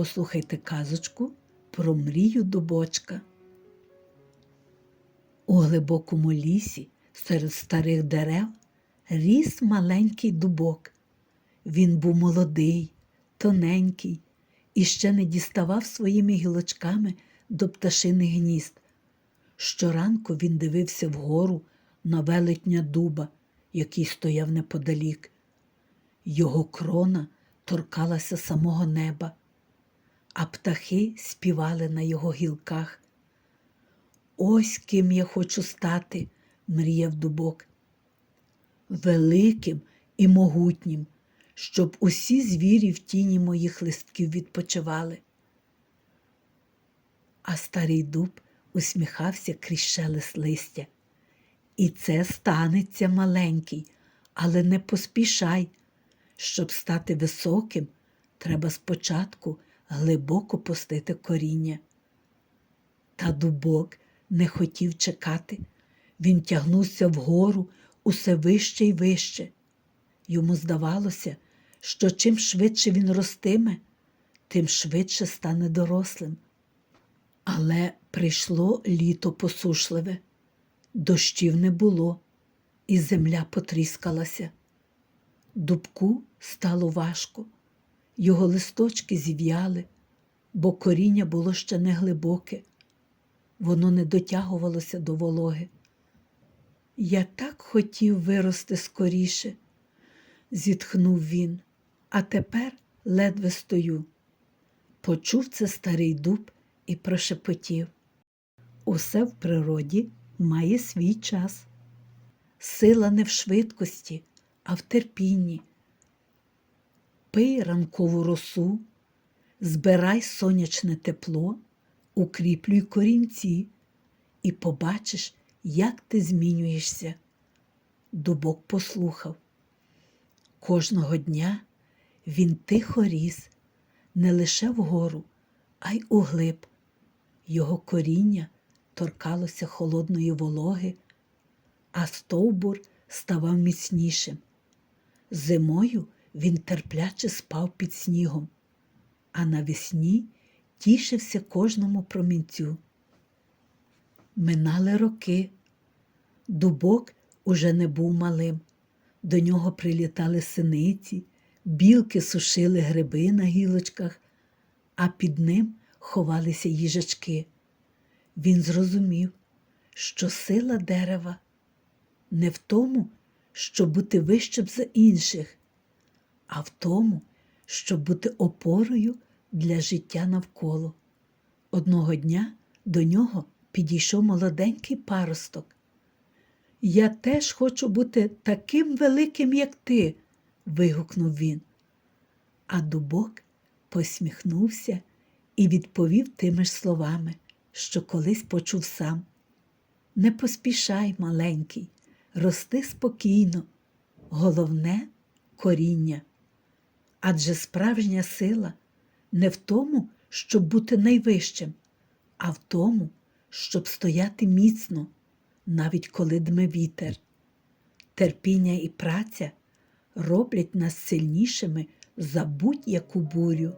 послухайте казочку про мрію дубочка. У глибокому лісі серед старих дерев ріс маленький дубок. Він був молодий, тоненький і ще не діставав своїми гілочками до пташиних гнізд. Щоранку він дивився вгору на велетня дуба, який стояв неподалік. Його крона торкалася самого неба, а птахи співали на його гілках. Ось ким я хочу стати, мріяв дубок. Великим і могутнім, щоб усі звірі в тіні моїх листків відпочивали. А старий дуб усміхався крізь шелест листя. І це станеться маленький, але не поспішай. Щоб стати високим, треба спочатку глибоко пустити коріння. Та дубок не хотів чекати. Він тягнувся вгору усе вище й вище. Йому здавалося, що чим швидше він ростиме, тим швидше стане дорослим. Але прийшло літо посушливе, дощів не було, і земля потріскалася. Дубку стало важко, його листочки зів'яли, бо коріння було ще не глибоке, воно не дотягувалося до вологи. Я так хотів вирости скоріше, зітхнув він, а тепер ледве стою. Почув це старий дуб і прошепотів. Усе в природі має свій час. Сила не в швидкості, а в терпінні. Пий ранкову росу, збирай сонячне тепло, укріплюй корінці і побачиш, як ти змінюєшся. Дубок послухав. Кожного дня він тихо ріс не лише вгору, а й углиб. Його коріння торкалося холодної вологи, а стовбур ставав міцнішим. Зимою він терпляче спав під снігом, а навесні тішився кожному промінцю. Минали роки. Дубок уже не був малим. До нього прилітали синиці, білки сушили гриби на гілочках, а під ним ховалися їжачки. Він зрозумів, що сила дерева не в тому, щоб бути вищим за інших, а в тому, щоб бути опорою для життя навколо. Одного дня до нього підійшов молоденький паросток. Я теж хочу бути таким великим, як ти, вигукнув він. А дубок посміхнувся і відповів тими ж словами, що колись почув сам. Не поспішай, маленький, рости спокійно, головне коріння. Адже справжня сила не в тому, щоб бути найвищим, а в тому, щоб стояти міцно, навіть коли дме вітер. Терпіння і праця роблять нас сильнішими за будь-яку бурю.